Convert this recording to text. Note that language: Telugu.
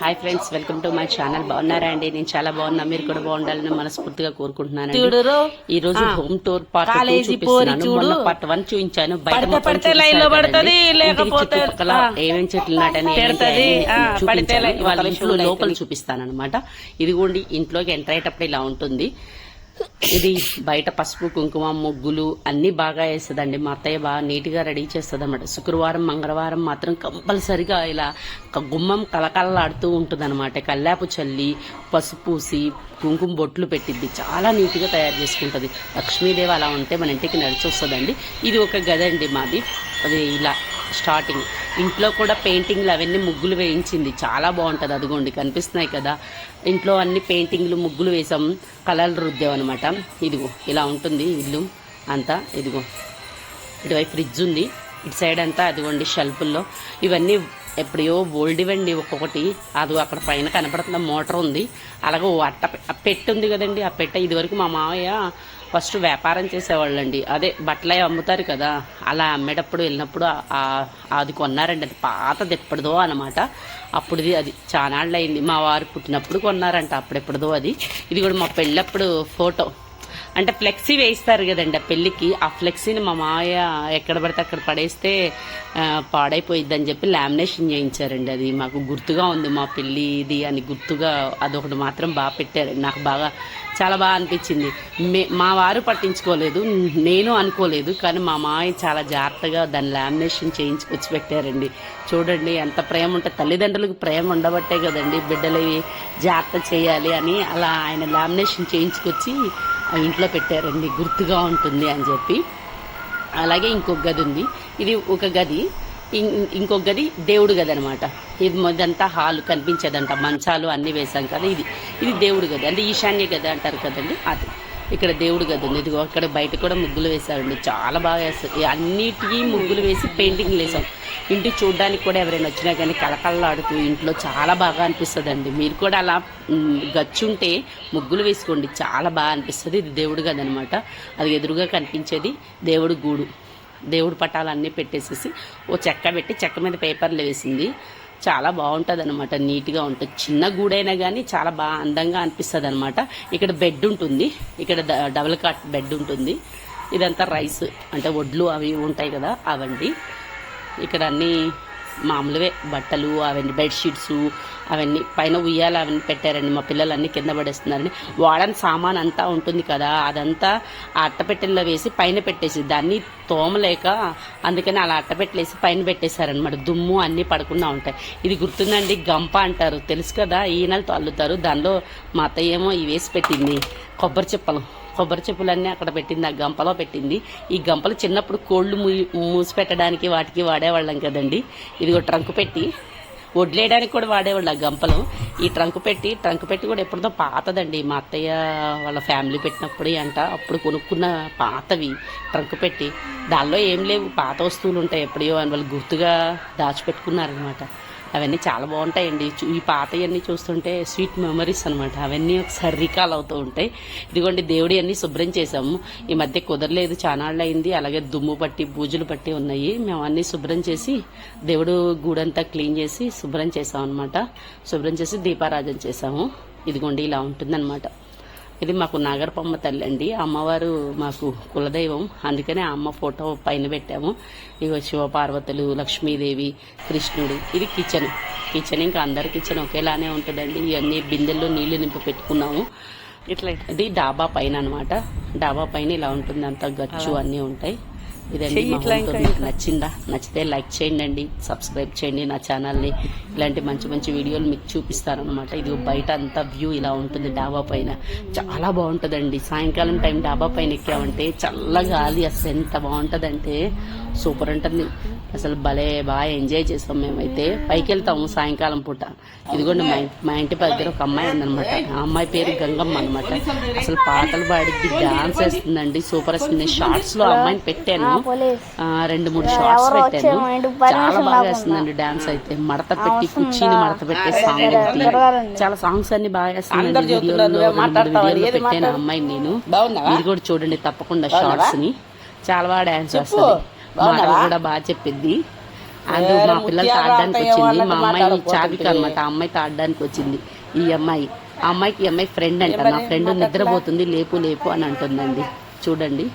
Hi friends welcome to my channel. బాగున్నారా అండి? నేను చాలా బాగున్నా. మీరు కూడా బాగుండాలని మనస్ఫూర్తిగా కోరుకుంటున్నాను ఈ రోజు హోమ్ టూర్ పార్ట్ చూడు. పార్ట్ వన్ చూపించాను బయట పడితే మొత్తం పడితే చూపిస్తాను లైన్లో కదండి. పడుతుంది, ఇంటికి లేకపోతే, చుట్టుపక్కల ఆ. ఏమేం చెట్లు నాటని చూపించాను. ఇంట్లో లోపల చూపిస్తాను అనమాట ఇదిగోండి ఇంట్లోకి ఎంటర్ అయ్యేటప్పుడు ఇలా ఉంటుంది. ఇది బయట పసుపు కుంకుమ ముగ్గులు అన్ని బాగా వేస్తుందండి. మా అత్తయ్య బాగా నీట్గా రెడీ చేస్తుంది అనమాట శుక్రవారం మంగళవారం మాత్రం కంపల్సరిగా ఇలా గుమ్మం కలకలలాడుతూ ఉంటుంది అనమాట కల్లాపు చల్లి పసుపు పూసి కుంకుమ బొట్లు పెట్టిద్ది. చాలా నీట్గా తయారు చేసుకుంటుంది. లక్ష్మీదేవి అలా ఉంటే మన ఇంటికి నడిచి వస్తుందండి ఇది ఒక గది అండి మాది. అది ఇలా స్టార్టింగ్. ఇంట్లో కూడా పెయింటింగ్లు అవన్నీ ముగ్గులు వేయించింది. చాలా బాగుంటుంది. అదిగోండి కనిపిస్తున్నాయి కదా. ఇంట్లో అన్ని పెయింటింగ్లు ముగ్గులు వేసాం. కలర్లు రుద్దాం అనమాట ఇదిగో ఇలా ఉంటుంది ఇల్లు అంతా. ఇదిగో ఇటువైపు ఫ్రిడ్జ్ ఉంది. ఇటు సైడ్ అంతా అదిగోండి షెల్ఫుల్లో. ఇవన్నీ ఎప్పుడో ఓల్డ్ ఇవ్వండి ఒక్కొక్కటి. అది అక్కడ పైన కనపడుతున్న మోటార్ ఉంది. అలాగే అట్ట పె- ఆ ఉంది కదండి. ఆ పెట్ట ఇదివరకు మా మావయ్య ఫస్ట్ వ్యాపారం చేసేవాళ్ళండి. అదే బట్టలు అవి అమ్ముతారు కదా అలా అమ్మేటప్పుడు వెళ్ళినప్పుడు అది కొన్నారండి. అది పాతది ఎప్పటిదో అనమాట అప్పుడుది అది చానాళ్ళు అయింది మా వారు పుట్టినప్పుడు కొన్నారంట అప్పుడెప్పుడుదో అది. ఇది కూడా మా పెళ్ళప్పుడు ఫోటో. అంటే ఫ్లెక్సీ వేయిస్తారు కదండి ఆ పెళ్ళికి. ఆ ఫ్లెక్సీని మా మాయ ఎక్కడ పడితే అక్కడ పడేస్తే ఆ, పాడైపోయిద్దని చెప్పి లామినేషన్ చేయించారండి అది. మాకు గుర్తుగా ఉంది మా పెళ్ళి ఇది అని గుర్తుగా అదొకటి మాత్రం బాగా పెట్టారండి. నాకు బాగా చాలా బాగా అనిపించింది. మే మా వారు పట్టించుకోలేదు నేను అనుకోలేదు కానీ మా మాయ చాలా జాగ్రత్తగా దాన్ని లామినేషన్ చేయించుకొచ్చి పెట్టారండి. చూడండి ఎంత ప్రేమ ఉంటే తల్లిదండ్రులకు ప్రేమ ఉండబట్టే కదండి బిడ్డలు జాగ్రత్త చేయాలి అని అలా ఆయన లామినేషన్ చేయించుకొచ్చి ఇంట్లో పెట్టారండి గుర్తుగా ఉంటుంది అని చెప్పి. అలాగే ఇంకొక గది ఉంది. ఇది ఒక గది ఇంకొక గది దేవుడు గది అనమాట ఇది మొదంతా హాల్ కనిపించేదంట మంచాలు అన్నీ వేసాం కదా ఇది. ఇది దేవుడు గది అంటే ఈశాన్య గది అంటారు కదండి అది. ఇక్కడ దేవుడు గది ఉంది. ఇదిగో అక్కడ బయట కూడా ముగ్గులు వేశారండి. చాలా బాగా వేస్తారు. అన్నిటికీ ముగ్గులు వేసి పెయింటింగ్లు వేసాం ఇంటి చూడడానికి కూడా ఎవరైనా వచ్చినా కానీ కళకళలాడుతూ ఇంట్లో చాలా బాగా అనిపిస్తుందండి. మీరు కూడా అలా గచ్చుంటే ముగ్గులు వేసుకోండి. చాలా బాగా అనిపిస్తుంది. ఇది దేవుడు గది అనమాట అది ఎదురుగా కనిపించేది దేవుడు గూడు. దేవుడు పటాలు అన్నీ పెట్టేసేసి ఓ చెక్క పెట్టి చెక్క మీద పేపర్లు వేసింది. చాలా బాగుంటుంది అనమాట నీట్గా ఉంటుంది. చిన్న గూడైనా కానీ చాలా బాగా అందంగా అనిపిస్తుంది అనమాట ఇక్కడ బెడ్ ఉంటుంది. ఇక్కడ డ- డబుల్ కాట్ బెడ్ ఉంటుంది. ఇదంతా రైస్ అంటే వడ్లు అవి ఉంటాయి కదా అవండి. ఇక్కడ అన్నీ మామూలువే. బట్టలు అవన్నీ బెడ్షీట్స్ అవన్నీ పైన ఉయ్యాల అవన్నీ పెట్టారండి. మా పిల్లలు అన్నీ కింద పడేస్తున్నారని వాడని సామాన్ అంతా ఉంటుంది కదా అదంతా ఆ అట్టపెట్టెల్లో వేసి పైన పెట్టేసి దాన్ని తోమలేక అందుకని అలా అట్టపెట్టలేసి పైన పెట్టేశారనమాట దుమ్ము అన్నీ పడకుండా ఉంటాయి. ఇది గుర్తుందండి గంప అంటారు. తెలుసు కదా ఈయనలతో అల్లుతారు దానిలో మా అత్త ఏమో ఇవి వేసి పెట్టింది కొబ్బరి చెప్పలు. కొబ్బరి చెప్పులన్నీ అక్కడ పెట్టింది ఆ గంపలో పెట్టింది. ఈ గంపలు చిన్నప్పుడు కోళ్ళు మూసి పెట్టడానికి వాటికి వాడేవాళ్ళం కదండి. ఇదిగో ట్రంక్ పెట్టి వడ్లేయడానికి కూడా వాడేవాళ్ళు ఆ గంపలు. ఈ ట్రంక్ పెట్టి ట్రంక్ పెట్టి కూడా ఎప్పుడుదో పాతదండి. మా అత్తయ్య వాళ్ళ ఫ్యామిలీ పెట్టినప్పుడు అంట అప్పుడు కొనుక్కున్న పాతవి ట్రంక్ పెట్టి. దానిలో ఏం లేవు పాత వస్తువులు ఉంటాయి ఎప్పుడో అని వాళ్ళు గుర్తుగా దాచిపెట్టుకున్నారనమాట అవన్నీ చాలా బాగుంటాయండి. ఈ ఈ పాతయన్నీ చూస్తుంటే స్వీట్ మెమరీస్ అనమాట అవన్నీ ఒకసారి రీకాల్ అవుతూ ఉంటాయి. ఇదిగోండి దేవుడి అన్ని శుభ్రం చేసాము ఈ మధ్య కుదరలేదు చానాళ్ళు అయింది అలాగే దుమ్ము పట్టి బూజులు పట్టి ఉన్నాయి. మేము అన్ని శుభ్రం చేసి దేవుడు గూడంతా క్లీన్ చేసి శుభ్రం చేసాం అనమాట శుభ్రం చేసి దీపారాజన చేసాము ఇదిగోండి ఇలా ఉంటుందన్నమాట. ఇది మాకు నాగరపమ్మ తల్లి అండి. అమ్మవారు మాకు కులదైవం. అందుకనే ఆ అమ్మ ఫోటో పైన పెట్టాము. ఇగో శివపార్వతులు లక్ష్మీదేవి కృష్ణుడు. ఇది కిచెన్. కిచెన్ ఇంకా అందరి కిచెన్ ఒకేలానే ఉంటుందండి. ఇవన్నీ బిందెల్లో నీళ్ళు నింపి పెట్టుకున్నాము. ఇట్లా ఇది డాబా పైన అన్నమాట. డాబా పైన ఇలా ఉంటుంది అంతా గచ్చు అన్నీ ఉంటాయి. ఇదండి. మీకు నచ్చిందా? నచ్చితే లైక్ చేయండి అండి సబ్స్క్రైబ్ చేయండి నా ఛానల్ని. ఇలాంటి మంచి మంచి వీడియోలు మీకు చూపిస్తాను అనమాట ఇది బయట అంతా వ్యూ ఇలా ఉంటుంది డాబా పైన. చాలా బాగుంటుందండి. సాయంకాలం టైం డాబా పైన ఎక్కామంటే చల్ల గాలి అసలు ఎంత బాగుంటుందంటే సూపర్ ఉంటుంది అసలు భలే బాగా ఎంజాయ్ చేస్తాం మేమైతే. పైకి వెళ్తాము సాయంకాలం పూట. ఇదిగోండి మా ఇంటి- మా ఇంటి దగ్గర ఒక అమ్మాయి ఉందన్నమాట. ఆ అమ్మాయి పేరు గంగమ్మ అనమాట అసలు పాటలు పాడిద్ది డాన్స్ వేస్తుందండి సూపర్ వస్తుంది. షార్ట్స్లో అమ్మాయిని పెట్టాను. ఆ, రెండు మూడు షార్ట్స్ పెట్టాను. చాలా బాగా వేస్తుందండి డాన్స్ అయితే. మడత పెట్టి కుర్చీని మడత పెట్టే సాంగ్ చాలా సాంగ్స్ అన్ని బాగా వేస్తుందండి వీడియోలో పెట్టాను? అమ్మాయిని నేను? మీరు కూడా చూడండి తప్పకుండా షార్ట్స్ని. చాలా బాగా డాన్స్. చేస్తుంది మాటలు? కూడా బాగా చెప్పింది అందు మా పిల్లలతో ఆడడానికి వచ్చింది. మా అమ్మాయి చావిక అనమాట ఆ అమ్మాయితో ఆడడానికి వచ్చింది. ఈ అమ్మాయి. ఆ అమ్మాయికి ఈ అమ్మాయి ఫ్రెండ్ అంట. నా ఫ్రెండ్ నిద్రపోతుంది. లేపు లేపు అని అంటుందండి. చూడండి.